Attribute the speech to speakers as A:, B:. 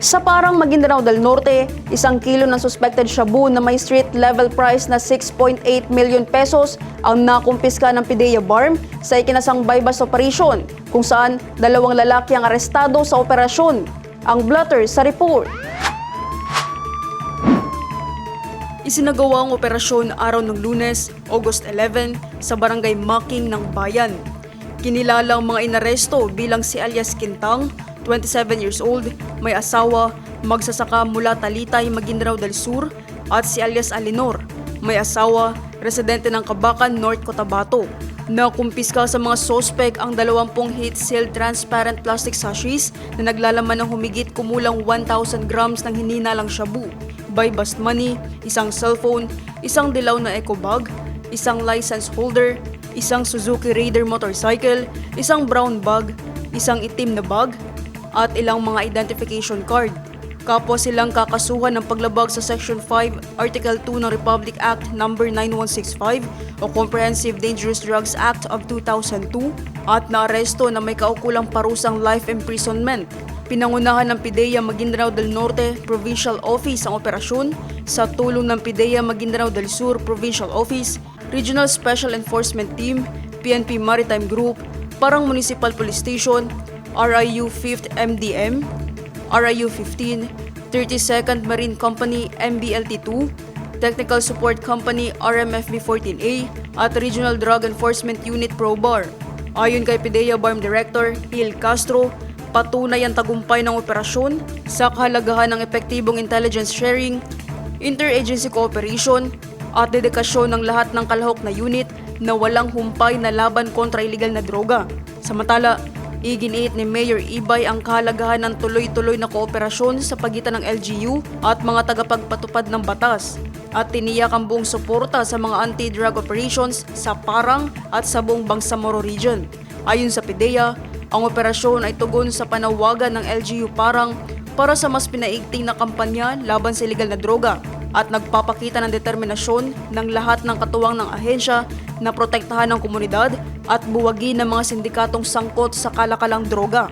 A: Sa parang Maguindanao del Norte, isang kilo ng suspected shabu na may street level price na 6.8 million pesos ang nakumpiska ng PIDEA Barm sa ikinasang bypass operation kung saan dalawang lalaki ang arestado sa operasyon. Ang blotter sa report. Isinagawa ang operasyon araw ng lunes, August 11, sa barangay Making ng Bayan. Kinilala ang mga inaresto bilang si alias Quintang, 27 years old, may asawa, magsasaka mula Talitay, Maguindanao del Sur, at si alias Alinor, may asawa, residente ng Kabakan, North Cotabato. Nakumpiska sa mga sospek ang 20 heat-sealed transparent plastic sachets na naglalaman ng humigit kumulang 1,000 grams ng hininalang shabu. By bust money, isang cellphone, isang dilaw na eco bag, isang license holder, isang Suzuki Raider motorcycle, isang brown bag, isang itim na bag, at ilang mga identification card. Kapwa silang kakasuhan ng paglabag sa Section 5, Article 2 ng Republic Act No. 9165 o Comprehensive Dangerous Drugs Act of 2002 at naaresto na may kaukulang parusang life imprisonment. Pinangunahan ng PIDEA Maguindanao del Norte Provincial Office ang operasyon sa tulong ng PIDEA Maguindanao del Sur Provincial Office, Regional Special Enforcement Team, PNP Maritime Group, Parang Municipal Police Station, RIU 5th MDM, RIU 15, 32nd Marine Company MBLT2, Technical Support Company RMFB 14A at Regional Drug Enforcement Unit ProBar. Ayon kay PIDEA BARM Director Hil Castro, patunay ang tagumpay ng operasyon sa kahalagahan ng epektibong intelligence sharing, interagency cooperation at dedikasyon ng lahat ng kalahok na unit na walang humpay na laban kontra illegal na droga. Samantala, Iginiit ni Mayor Ibay ang kahalagahan ng tuloy-tuloy na kooperasyon sa pagitan ng LGU at mga tagapagpatupad ng batas at tiniyak ang buong suporta sa mga anti-drug operations sa Parang at sa buong Bangsamoro Region. Ayon sa PIDEA, ang operasyon ay tugon sa panawagan ng LGU Parang para sa mas pinaigting na kampanya laban sa illegal na droga at nagpapakita ng determinasyon ng lahat ng katuwang ng ahensya na protektahan ang komunidad at buwagi ng mga sindikatong sangkot sa kalakalang droga.